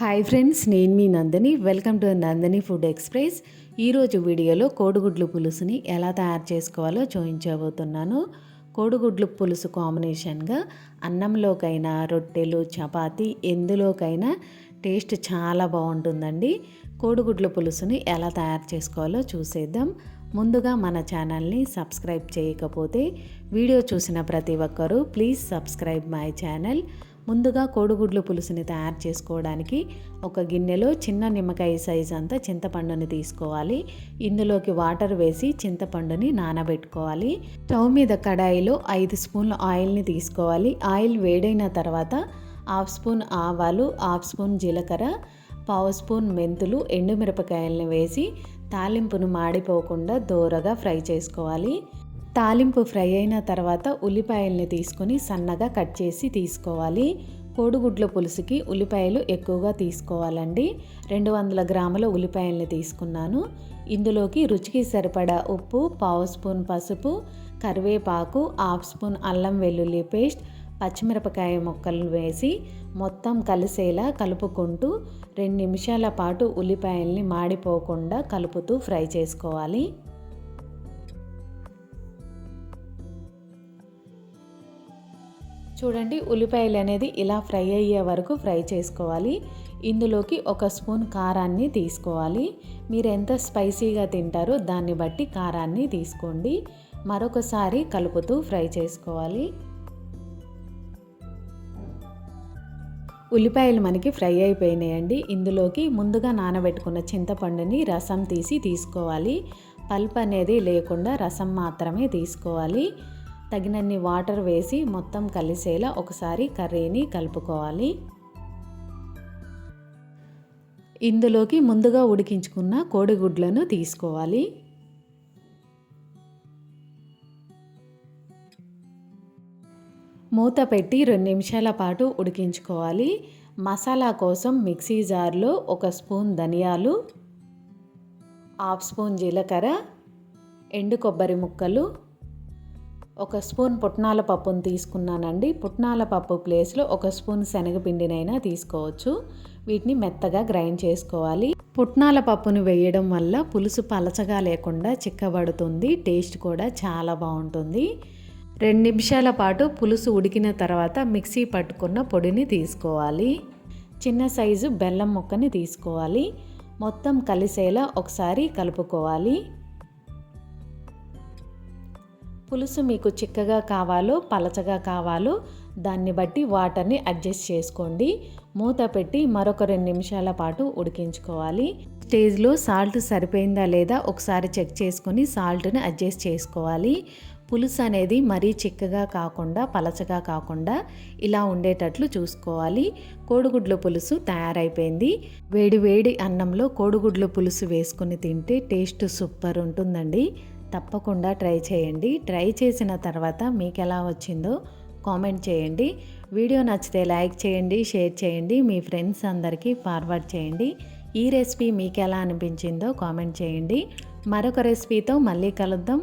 Hi friends నేను మీ Nandini. Welcome to Nandini food express. ఈరోజు వీడియోలో కోడిగుడ్లు పులుసుని ఎలా తయారు చేసుకోవాలో చూపించబోతున్నాను కోడిగుడ్లు పులుసు కాంబినేషన్గా అన్నంలోకైనా రొట్టెలు చపాతి ఎందులోకైనా టేస్ట్ చాలా బాగుంటుందండి. కోడిగుడ్ల పులుసుని ఎలా తయారు చేసుకోవాలో చూసేద్దాం. ముందుగా మన ఛానల్ని సబ్స్క్రైబ్ చేయకపోతే వీడియో చూసిన ప్రతి ఒక్కరూ ప్లీజ్ సబ్స్క్రైబ్ మై ఛానల్. ముందుగా కోడిగుడ్లు పులుసుని తయారు చేసుకోవడానికి ఒక గిన్నెలో చిన్న నిమ్మకాయ సైజ్ అంతా చింతపండుని తీసుకోవాలి. ఇందులోకి వాటర్ వేసి చింతపండుని నానబెట్టుకోవాలి. స్టవ్ మీద కడాయిలో ఐదు స్పూన్ల ఆయిల్ని తీసుకోవాలి. ఆయిల్ వేడైన తర్వాత హాఫ్ స్పూన్ ఆవాలు హాఫ్ స్పూన్ జీలకర్ర పావు స్పూన్ మెంతులు ఎండుమిరపకాయలను వేసి తాలింపును మాడిపోకుండా దోరగా ఫ్రై చేసుకోవాలి. తాలింపు ఫ్రై అయిన తర్వాత ఉల్లిపాయల్ని తీసుకొని సన్నగా కట్ చేసి తీసుకోవాలి. కోడిగుడ్ల పులుసుకి ఉల్లిపాయలు ఎక్కువగా తీసుకోవాలండి. రెండు వందల గ్రాముల ఉల్లిపాయల్ని తీసుకున్నాను. ఇందులోకి రుచికి సరిపడా ఉప్పు పావు స్పూన్ పసుపు కరివేపాకు హాఫ్ స్పూన్ అల్లం వెల్లుల్లి పేస్ట్ పచ్చిమిరపకాయ ముక్కలు వేసి మొత్తం కలిసేలా కలుపుకుంటూ రెండు నిమిషాల పాటు ఉల్లిపాయల్ని మాడిపోకుండా కలుపుతూ ఫ్రై చేసుకోవాలి. చూడండి ఉల్లిపాయలు అనేది ఇలా ఫ్రై అయ్యే వరకు ఫ్రై చేసుకోవాలి. ఇందులోకి ఒక స్పూన్ కారాన్ని తీసుకోవాలి. మీరు ఎంత స్పైసీగా తింటారో దాన్ని బట్టి కారాన్ని తీసుకోండి. మరొకసారి కలుపుతూ ఫ్రై చేసుకోవాలి. ఉల్లిపాయలు మనకి ఫ్రై అయిపోయినాయండి. ఇందులోకి ముందుగా నానబెట్టుకున్న చింతపండుని రసం తీసి తీసుకోవాలి. పల్ప్ అనేది లేకుండా రసం మాత్రమే తీసుకోవాలి. తగినన్ని వాటర్ వేసి మొత్తం కలిసేలా ఒకసారి కర్రీని కలుపుకోవాలి. ఇందులోకి ముందుగా ఉడికించుకున్న కోడిగుడ్లను తీసుకోవాలి. మూత పెట్టి రెండు నిమిషాల పాటు ఉడికించుకోవాలి. మసాలా కోసం మిక్సీ జార్లో ఒక స్పూన్ ధనియాలు హాఫ్ స్పూన్ జీలకర్ర ఎండు కొబ్బరి ముక్కలు ఒక స్పూన్ పుట్నాల పప్పును తీసుకున్నానండి. పుట్నాల పప్పు ప్లేస్లో ఒక స్పూన్ శనగపిండినైనా తీసుకోవచ్చు. వీటిని మెత్తగా గ్రైండ్ చేసుకోవాలి. పుట్నాల పప్పును వేయడం వల్ల పులుసు పలచగా లేకుండా చిక్కబడుతుంది. టేస్ట్ కూడా చాలా బాగుంటుంది. రెండు నిమిషాల పాటు పులుసు ఉడికిన తర్వాత మిక్సీ పట్టుకున్న పొడిని తీసుకోవాలి. చిన్న సైజు బెల్లం ముక్కని తీసుకోవాలి. మొత్తం కలిసేలా ఒకసారి కలుపుకోవాలి. పులుసు మీకు చిక్కగా కావాలో పలచగా కావాలో దాన్ని బట్టి వాటర్ని అడ్జస్ట్ చేసుకోండి. మూత పెట్టి మరొక రెండు నిమిషాల పాటు ఉడికించుకోవాలి. స్టేజ్లో సాల్ట్ సరిపోయిందా లేదా ఒకసారి చెక్ చేసుకొని సాల్ట్ని అడ్జస్ట్ చేసుకోవాలి. పులుసు అనేది మరీ చిక్కగా కాకుండా పలచగా కాకుండా ఇలా ఉండేటట్లు చూసుకోవాలి. కోడిగుడ్ల పులుసు తయారైపోయింది. వేడి వేడి అన్నంలో కోడిగుడ్ల పులుసు వేసుకుని తింటే టేస్ట్ సూపర్ ఉంటుందండి. తప్పకుండా ట్రై చేయండి. ట్రై చేసిన తర్వాత మీకు ఎలా వచ్చిందో కామెంట్ చేయండి. వీడియో నచ్చితే లైక్ చేయండి షేర్ చేయండి మీ ఫ్రెండ్స్ అందరికీ ఫార్వర్డ్ చేయండి. ఈ రెసిపీ మీకు ఎలా అనిపించిందో కామెంట్ చేయండి. మరొక రెసిపీతో మళ్ళీ కలుద్దాం.